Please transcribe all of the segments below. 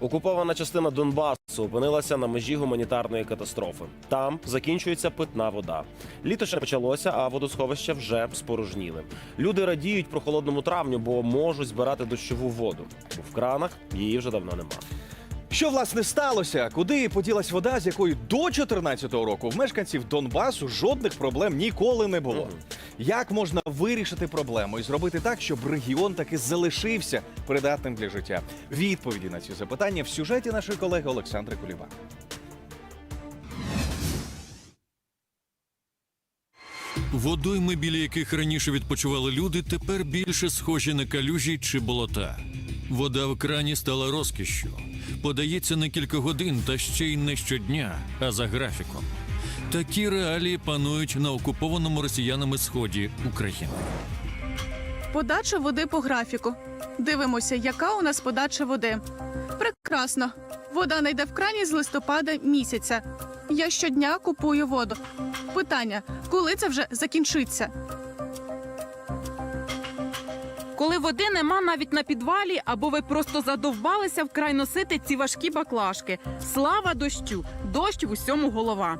Окупована частина Донбасу опинилася на межі гуманітарної катастрофи. Там закінчується питна вода. Літо ще почалося, а водосховища вже спорожніли. Люди радіють про холодному травню, бо можуть збирати дощову воду. В кранах її вже давно нема. Що власне сталося? Куди поділась вода, з якою до 2014 року в мешканців Донбасу жодних проблем ніколи не було? Як можна вирішити проблему і зробити так, щоб регіон таки залишився придатним для життя? Відповіді на ці запитання в сюжеті нашої колеги Олександри Куліва. Водойми, біля яких раніше відпочивали люди, тепер більше схожі на калюжі чи болота. Вода в крані стала розкішшю. Подається на кілька годин та ще й не щодня, а за графіком. Такі реалії панують на окупованому росіянами сході України. Подача води по графіку. Дивимося, яка у нас подача води. Прекрасно. Вода не йде в крані з листопада місяця. Я щодня купую воду. Питання: коли це вже закінчиться? Коли води нема навіть на підвалі, або ви просто задовбалися вкрай носити ці важкі баклажки. Слава дощу! Дощ в усьому голова.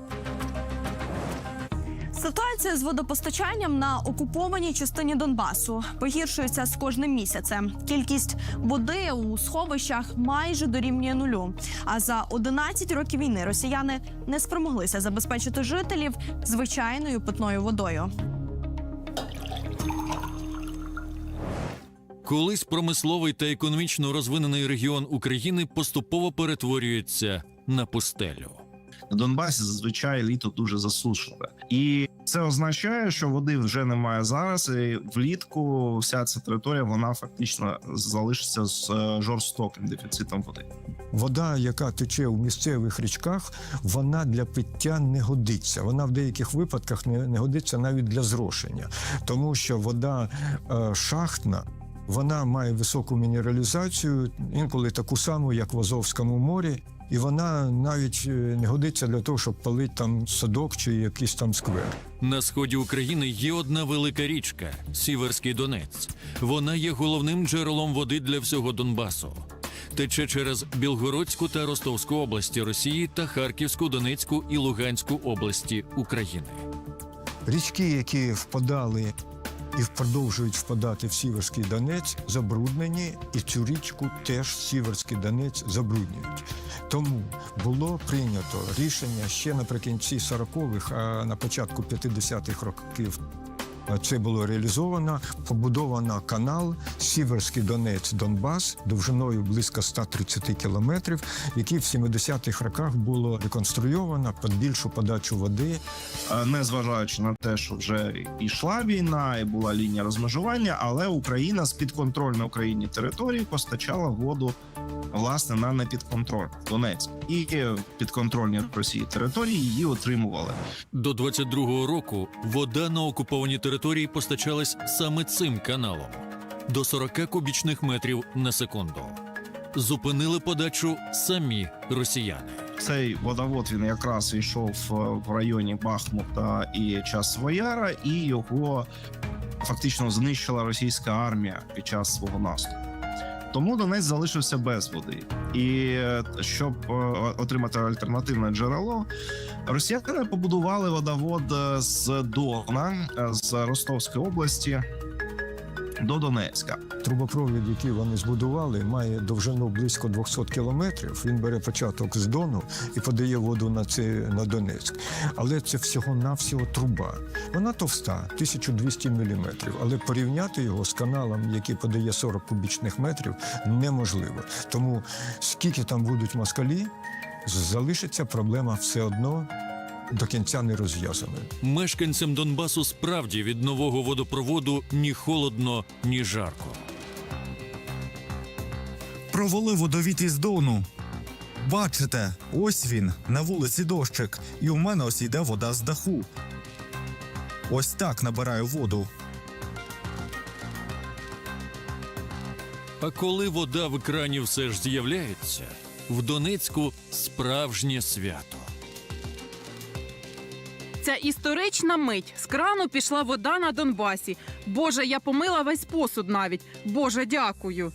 Ситуація з водопостачанням на окупованій частині Донбасу погіршується з кожним місяцем. Кількість води у сховищах майже дорівнює нулю. А за 11 років війни росіяни не спромоглися забезпечити жителів звичайною питною водою. Колись промисловий та економічно розвинений регіон України поступово перетворюється на пустелю. На Донбасі зазвичай літо дуже засушливе, і це означає, що води вже немає зараз. І влітку вся ця територія вона фактично залишиться з е, жорстоким дефіцитом води. Вода, яка тече у місцевих річках, вона для пиття не годиться. Вона в деяких випадках не, не годиться навіть для зрошення, тому що вода е, шахтна. Вона має високу мінералізацію, інколи таку саму, як в Азовському морі, і вона навіть е, не годиться для того, щоб палити там садок чи якийсь там сквер. На сході України є одна велика річка Сіверський Донець. Вона є головним джерелом води для всього Донбасу. Тече через Білгородську та Ростовську області Росії та Харківську, Донецьку і Луганську області України. Річки, які впадали і продовжують впадати в Сіверський Донець, забруднені, і цю річку теж Сіверський Донець забруднюють. Тому було прийнято рішення ще наприкінці 40-х, а на початку 50-х років. А Це було реалізовано, побудовано канал Сіверський Донець Донбас довжиною близько 130 кілометрів, який в 70-х роках було реконструйовано під більшу подачу води. Е, незважаючи на те, що вже йшла війна і була лінія розмежування, але Україна з підконтрольної Україні території постачала воду власне на непідконтрольну Донецьк і підконтрольні Росії території її отримували. До 22-го року вода на окупованій території постачалась саме цим каналом до 40 кубічних метрів на секунду. Зупинили подачу самі росіяни. Цей водовод він якраз йшов е, в районі Бахмута і Часвояра, і його фактично знищила російська армія під час свого наступу. Тому Донець залишився без води. І е, щоб е, отримати альтернативне джерело, росіяни побудували водовод е, з Дона з Ростовської області до Донецька. Трубопровід, який вони збудували, має довжину близько 200 кілометрів. Він бере початок з Дону і подає воду на це на Донецьк. Але це всього-навсього труба. Вона товста, 1200 міліметрів. Але порівняти його з каналом, який подає 40 кубічних метрів, неможливо. Тому скільки там будуть москалі, залишиться проблема все одно до кінця не розв'язаною. Мешканцям Донбасу справді від нового водопроводу ні холодно, ні жарко. Провели водовід із Дону. Бачите, ось він, на вулиці дощик, і у мене ось йде вода з даху. Ось так набираю воду. А коли вода в крані все ж з'являється, в Донецьку справжнє свято. Ця історична мить з крану пішла вода на Донбасі. Боже, я помила весь посуд навіть. Боже, дякую.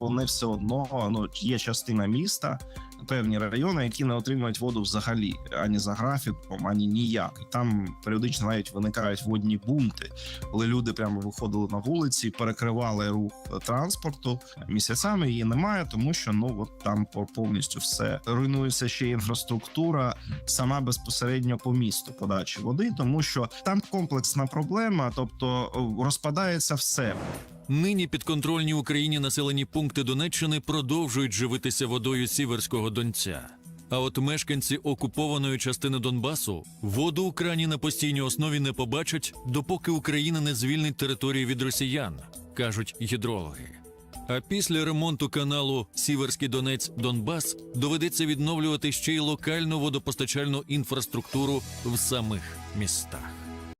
вони все одно ну є частина міста, певні райони, які не отримують воду взагалі ані за графіком, ані ніяк. Там періодично навіть виникають водні бунти, коли люди прямо виходили на вулиці, перекривали рух транспорту. Місяцями її немає, тому що ну от там по- повністю все руйнується ще інфраструктура сама безпосередньо по місту подачі води, тому що там комплексна проблема, тобто розпадається все. Нині підконтрольні Україні населені пункти Донеччини продовжують живитися водою сіверського донця. А от мешканці окупованої частини Донбасу воду у крані на постійній основі не побачать, допоки Україна не звільнить території від росіян, кажуть гідрологи. А після ремонту каналу Сіверський Донець Донбас доведеться відновлювати ще й локальну водопостачальну інфраструктуру в самих містах.